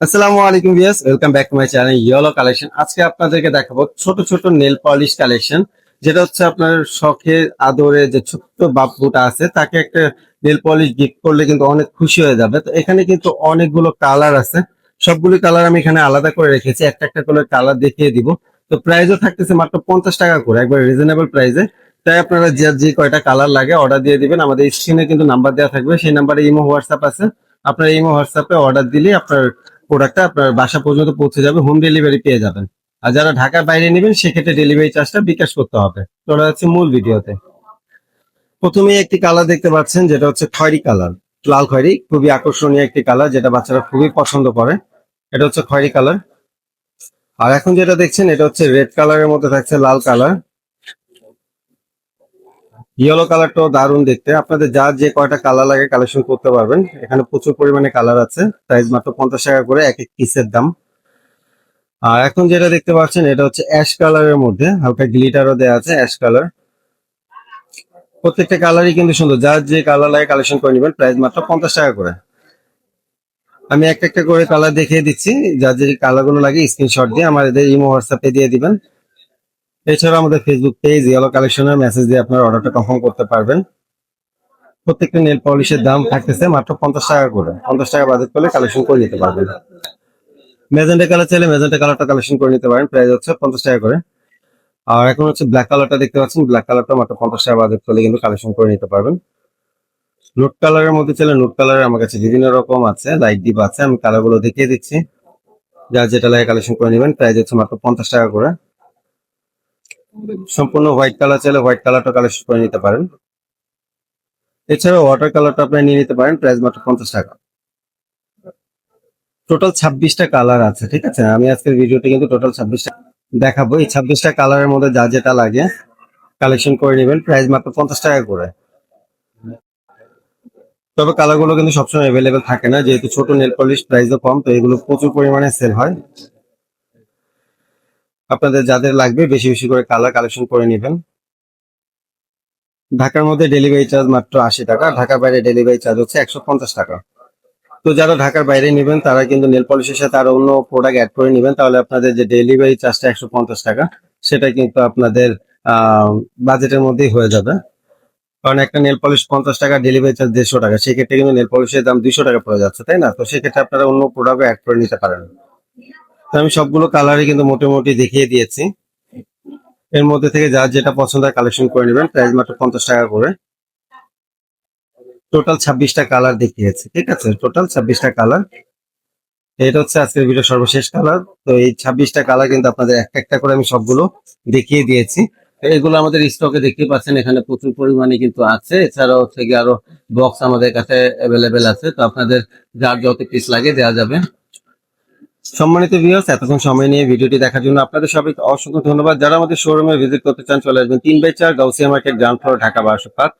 আসসালামু আলাইকুম viewers welcome back to my yellow collection আজকে আপনাদেরকে দেখাবো ছোট ছোট নেল পলিশ কালেকশন যেটা হচ্ছে আপনার শখের আদরে যে ছোট্ট বাপুটা আছে, তাকে একটা নেল পলিশ গিফট করলে কিন্তু অনেক খুশি হয়ে যাবে। তো এখানে কিন্তু অনেকগুলো কালার আছে। সবগুলো কালার আমি এখানে আলাদা করে রেখেছি, একটা একটা করে কালার দেখিয়ে দিব। তো প্রাইসও থাকতেছে মাত্র পঞ্চাশ টাকা করে, একবার রিজনেবল প্রাইসে তাই আপনারা যে যে কয়টা কালার লাগে অর্ডার দিয়ে দিবেন, আমাদের স্ক্রিনে কিন্তু নাম্বার দেওয়া থাকবে। সেই নাম্বারে ইমো হোয়াটসঅ্যাপ আছে। আপনার ইমো হোয়াটসঅ্যাপে অর্ডার দিলে আপনার প্রোডাক্টটা আপনার বাসা পর্যন্ত পৌঁছে যাবে হোম ডেলিভারি পেয়ে যাবেন। আর যারা ঢাকার বাইরে নেবেন, সেক্ষেত্রে ডেলিভারি চার্জটা বিকাশ করতে হবে। চলে যাচ্ছে মূল ভিডিওতে। প্রথমেই একটি কালার দেখতে পাচ্ছেন, যেটা হচ্ছে খয়রি কালার লাল খয়রি, খুবই আকর্ষণীয় একটি কালার যেটা বাচ্চারা খুবই পছন্দ করে। এটা হচ্ছে খয়েরি কালার আর এখন যেটা দেখছেন, এটা হচ্ছে রেড কালারের মধ্যে থাকছে লাল কালার ইয়েলো কালারটাও দারুণ দেখতে। আপনাদের যার যে কয়টা কালার লাগে কালেকশন করতে পারবেন। এখানে প্রচুর পরিমাণে কালার আছে। প্রাইস মাত্র পঞ্চাশ টাকা করে এক এক পিসের দাম। আর এখন যেটা দেখতে পাচ্ছেন, এটা হচ্ছে অ্যাশ কালারের মধ্যে। হালকা গ্লিটারও দেওয়া আছে অ্যাশ কালার প্রত্যেকটা কালারই কিন্তু সুন্দর। যার যে কালার লাগে কালেকশন করে নেবেন প্রাইস মাত্র পঞ্চাশ টাকা করে। আমি একটা একটা করে কালার দেখিয়ে দিচ্ছি। যার যে কালারগুলো লাগে স্ক্রিনশট দিয়ে আমাদের ইমো হোয়াটসঅ্যাপে দিয়ে দিবেন। এছাড়া আমাদের ফেসবুক পেজ ইয়েলো কালেকশনের মেসেজ দিয়ে আপনার অর্ডারটা কনফার্ম করতে পারবেন। প্রত্যেকটা নেল পলিশের দাম থাকতেছে মাত্র পঞ্চাশ টাকা করে। পঞ্চাশ টাকা বাজেট করলে কালেকশন করে নিতে পারবেন। মেজেন্টা কালার চাইলে মেজেন্টা কালারটা কালেকশন করে নিতে পারেন। প্রাইস হচ্ছে পঞ্চাশ টাকা করে। আর এখন হচ্ছে ব্ল্যাক কালারটা দেখতে পাচ্ছেন। ব্ল্যাক কালারটা মাত্র পঞ্চাশ টাকা বাজেট করলে কিন্তু কালেকশন করে নিতে পারবেন। নোট কালারের মধ্যে চাইলে নোট কালারের আমার কাছে বিভিন্ন রকম আছে লাইট ডিপ আছে। আমি কালারগুলো দেখিয়ে দিচ্ছি। যার যেটা লাগে কালেকশন করে নেবেন। প্রাইস হচ্ছে মাত্র পঞ্চাশ টাকা করে। সম্পূর্ণ হোয়াইট কালার চাইলে হোয়াইট কালারটা কালেকশন করে নিতে পারেন। এছাড়াও ওয়াটার কালারটা আপনি নিয়ে নিতে পারেন প্রাইস মাত্র পঞ্চাশ টাকা। টোটাল ছাব্বিশটা কালার আছে, ঠিক আছে? আমি আজকের ভিডিওতে কিন্তু টোটাল ছাব্বিশটা দেখাবো। এই ছাব্বিশটা কালারের মধ্যে যা যেটা লাগে কালেকশন করে নেবেন প্রাইস মাত্র পঞ্চাশ টাকা করে। তবে কালারগুলো কিন্তু সবসময় অ্যাভেলেবেল থাকে না, যেহেতু ছোট নেল পলিশ প্রাইসও কম, তো এগুলো প্রচুর পরিমাণে সেল হয়। আপনাদের যাদের লাগবে, বেশি বেশি করে কালার কালেকশন করে নেবেন। ঢাকার মধ্যে ডেলিভারি চার্জ মাত্র আশি টাকা ঢাকার বাইরে ডেলিভারি চার্জ হচ্ছে একশো পঞ্চাশ টাকা। তো যারা ঢাকার বাইরে নেবেন, তারা কিন্তু নেল পলিশের সাথে আরও অন্য প্রোডাক্ট অ্যাড করে নেবেন, তাহলে আপনাদের যে ডেলিভারি চার্জটা একশো পঞ্চাশ টাকা, সেটা কিন্তু আপনাদের বাজেটের মধ্যেই হয়ে যাবে। কারণ একটা নেল পলিশ পঞ্চাশ টাকা ডেলিভারি চার্জ দেড়শো টাকা, সেক্ষেত্রে কিন্তু নেল পলিশের দাম দুইশো টাকা পড়ে যাচ্ছে, তাই না? তো সেক্ষেত্রে আপনারা অন্য প্রোডাক্ট অ্যাড করে নিতে পারেন। আমি সবগুলো কালারই কিন্তু মোটামুটি দেখিয়ে দিয়েছি। এর মধ্যে থেকে যার যেটা পছন্দ কালেকশন করে নেবেন প্রাইস মাত্র পঞ্চাশ টাকা করে। টোটাল ছাব্বিশটা কালার দেখিয়েছি, ঠিক আছে? টোটাল ছাব্বিশটা কালার এটা হচ্ছে আজকের ভিডিও সর্বশেষ কালার তো এই ছাব্বিশটা কালার কিন্তু আপনাদের একটা একটা করে আমি সবগুলো দেখিয়ে দিয়েছি। এগুলো আমাদের স্টকে দেখতে পাচ্ছেন, এখানে প্রচুর পরিমাণে কিন্তু আছে। এছাড়াও হচ্ছে আরও বক্স আমাদের কাছে অ্যাভেলেবেল আছে। তো আপনাদের যার যত পিস লাগে দেওয়া যাবে। সম্মানিত ভিউয়ার্স এতক্ষণ সময় নিয়ে ভিডিওটি দেখার জন্য আপনাদের সবাইকে অসংখ্য ধন্যবাদ। যারা আমাদের শোরুমে ভিজিট করতে চান, চলে আসবেন তিন বাই চার Gausia market ground floor Dhaka বারোশো পাঁচ।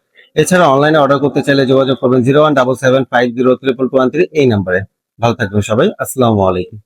এছাড়া অনলাইনে অর্ডার করতে চাইলে যোগাযোগ করবেন zero one double seven five zero triple two one three এই নাম্বারে ভালো থাকবেন সবাই, আসসালামু আলাইকুম।